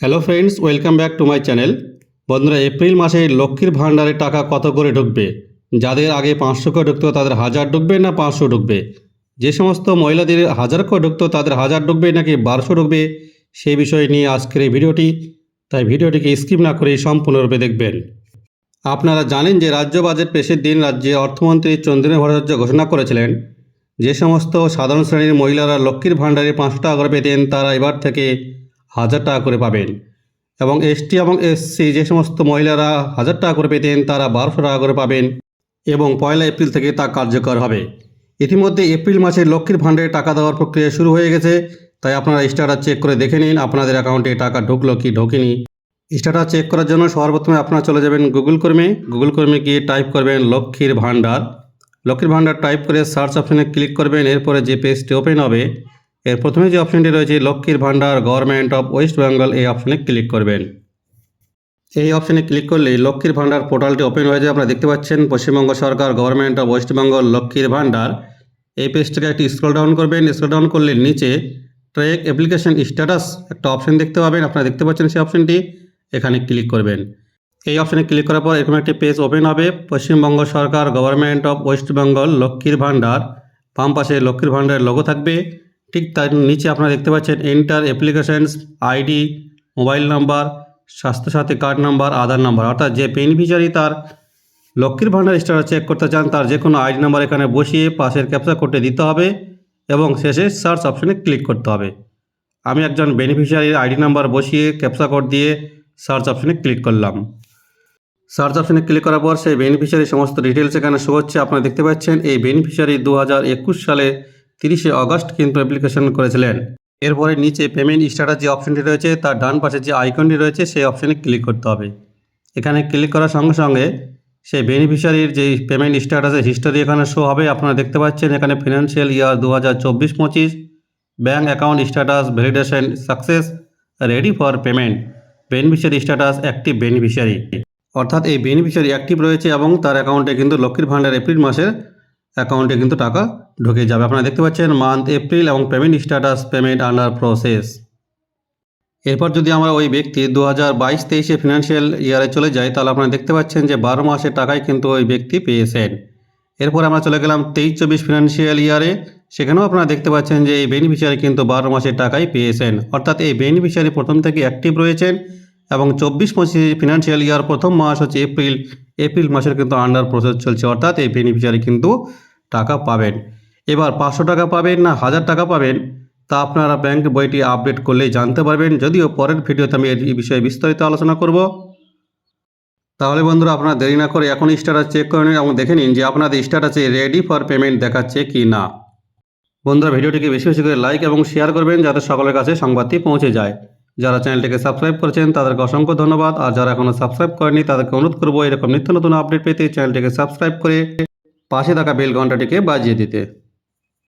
Hello friends welcome back to my channel বন্ধুরা April মাসে লক্ষ্মীর ভাণ্ডারে টাকা কত করে ঢুকবে? যাদের আগে পাঁচশো করে ঢুকতো তাদের হাজার ঢুকবে না পাঁচশো ঢুকবে? যে সমস্ত মহিলাদের হাজার করে ঢুকতো তাদের হাজার ঢুকবে নাকি বারোশো ঢুকবে? সেই বিষয় নিয়ে আজকের এই ভিডিওটি। তাই ভিডিওটিকে স্কিপ না করে সম্পূর্ণরূপে দেখবেন। আপনারা জানেন যে রাজ্য বাজেট পেশের দিন রাজ্যের অর্থমন্ত্রী চন্দ্রিমা ভট্টাচার্য ঘোষণা করেছিলেন, যে সমস্ত সাধারণ শ্রেণির মহিলারা লক্ষ্মীর ভাণ্ডারে পাঁচশো টাকা করে পেতেন, তারা এবার থেকে হাজার টাকা করে পাবেন। এবং এসটি এবং এসসি যে সমস্ত মহিলারা হাজার টাকা করে পেতেন, তারা বারোশো টাকা করে পাবেন এবং পয়লা এপ্রিল থেকে তা কার্যকর হবে। ইতিমধ্যে এপ্রিল মাসে লক্ষ্মীর ভাণ্ডারে টাকা দেওয়ার প্রক্রিয়া শুরু হয়ে গেছে। তাই আপনারা স্টাটাস চেক করে দেখে নিন, আপনাদের অ্যাকাউন্টে টাকা ঢুকলো কি ঢোকেনি। স্টাটাস চেক করার জন্য সর্বপ্রথমে আপনারা চলে যাবেন গুগল কর্মে। গুগল কর্মে গিয়ে টাইপ করবেন লক্ষ্মীর ভাণ্ডার। লক্ষ্মীর ভাণ্ডার টাইপ করে সার্চ অপশনে ক্লিক করবেন। এরপরে যে পেজটি ওপেন হবে এর প্রথমে যে অপশনটি রয়েছে, লক্ষ্মীর ভাণ্ডার গভর্নমেন্ট অফ ওয়েস্ট বেঙ্গল এই অপশনে ক্লিক করবেন। এই অপশনে ক্লিক করলে লক্ষ্মীর ভাণ্ডার পোর্টালটি ওপেন হয়ে যায়। আপনারা দেখতে পাচ্ছেন, পশ্চিমবঙ্গ সরকার গভর্নমেন্ট অফ ওয়েস্ট বেঙ্গল লক্ষ্মীর ভাণ্ডার। এই পেজটাকে একটি স্ক্রল ডাউন করবেন। স্ক্রল ডাউন করলে নিচে ট্রেক অ্যাপ্লিকেশন স্ট্যাটাস একটা অপশন দেখতে পাবেন। আপনারা দেখতে পাচ্ছেন সেই অপশনটি এখানে ক্লিক করবেন। এই অপশনে ক্লিক করার পর এরকম একটি পেজ ওপেন হবে। পশ্চিমবঙ্গ সরকার গভর্নমেন্ট অফ ওয়েস্ট বেঙ্গল লক্ষ্মীর ভাণ্ডার। বাম পাশে লক্ষ্মীর ভাণ্ডারের লোগো থাকবে। ঠিক তার নিচে আপনারা দেখতে পাচ্ছেন enter applications ID mobile number Swasthyasathi card number Aadhaar number অর্থাৎ যে বেনিফিশিয়ারি তার লক্ষ্মীর ভাণ্ডার স্টার চেক করতে চান, তার যে কোনো আইডি নাম্বার এখানে বসিয়ে পাশের ক্যাপচা কোডে দিতে হবে এবং শেষে সার্চ অপশনে ক্লিক করতে হবে। আমি একজন বেনিফিশিয়ারির আইডি নাম্বার বসিয়ে ক্যাপচা কোড দিয়ে সার্চ অপশনে ক্লিক করলাম। সার্চ অপশনে ক্লিক করার পর সেই বেনিফিশিয়ারি সমস্ত ডিটেলস এখানে শো হচ্ছে। আপনারা দেখতে পাচ্ছেন এই বেনিফিশিয়ারি দু হাজার একুশ সালে তিরিশে অগস্ট কিন্তু অ্যাপ্লিকেশন করেছিলেন। এরপরে নিচে পেমেন্ট স্ট্যাটাস যে অপশনটি রয়েছে, তার ডান পাশে যে আইকনটি রয়েছে, সেই অপশনে ক্লিক করতে হবে। এখানে ক্লিক করার সঙ্গে সঙ্গে সেই বেনিফিশিয়ারির যে পেমেন্ট স্ট্যাটাসের হিস্টোরি এখানে শো হবে। আপনারা দেখতে পাচ্ছেন এখানে ফিনান্সিয়াল ইয়ার দু হাজার চব্বিশ পঁচিশ bank account status validation success ready for payment beneficiary status active beneficiary অর্থাৎ এই বেনিফিশিয়ারি অ্যাক্টিভ রয়েছে এবং তার অ্যাকাউন্টে কিন্তু লক্ষ্মীর ভাণ্ডার এপ্রিল মাসের অ্যাকাউন্টে কিন্তু টাকা ঢুকে যাবে। আপনারা দেখতে পাচ্ছেন মান্থ এপ্রিল এবং payment status payment under process এরপর যদি আমরা ওই ব্যক্তি দু হাজার বাইশ তেইশে ফিনান্সিয়াল ইয়ারে চলে যাই, তাহলে আপনারা দেখতে পাচ্ছেন যে বারো মাসের টাকায় কিন্তু ওই ব্যক্তি পেয়েছেন। এরপর আমরা চলে গেলাম তেইশ চব্বিশ ফিনান্সিয়াল ইয়ারে সেখানেও আপনারা দেখতে পাচ্ছেন যে এই বেনিফিশিয়ারি কিন্তু বারো মাসের টাকাই পেয়েছেন। অর্থাৎ এই বেনিফিশিয়ারি প্রথম থেকে অ্যাক্টিভ রয়েছেন এবং চব্বিশ পঁচিশ ফিনান্সিয়াল ইয়ার প্রথম মাস হচ্ছে এপ্রিল এপ্রিল মাসের কিন্তু আন্ডার প্রসেস চলছে। অর্থাৎ এই বেনিফিশিয়ারি কিন্তু টাকা পাবেন। এবার পাঁচশো টাকা পাবেন না হাজার টাকা পাবেন, তা আপনারা ব্যাংক বইটি আপডেট করলেই জানতে পারবেন। যদিও পরের ভিডিওতে আমি এই বিষয়ে বিস্তারিত আলোচনা করব। তাহলে বন্ধুরা আপনারা দেরি না করে এখন স্ট্যাটাস চেক করে নিন এবং দেখে নিন যে আপনাদের স্ট্যাটাসে রেডি ফর পেমেন্ট দেখাচ্ছে কি না। বন্ধুরা ভিডিওটিকে বেশি বেশি করে লাইক এবং শেয়ার করবেন যাতে সকলের কাছে সংবাদটি পৌঁছে যায়। যারা চ্যানেলটিকে সাবস্ক্রাইব করেছেন তাদেরকে অসংখ্য ধন্যবাদ। আর যারা এখনও সাবস্ক্রাইব করেনি তাদেরকে অনুরোধ করব এরকম নিত্য নতুন আপডেট পেতে চ্যানেলটিকে সাবস্ক্রাইব করে পাশে থাকা বেল ঘন্টাটিকে বাজিয়ে দিতে।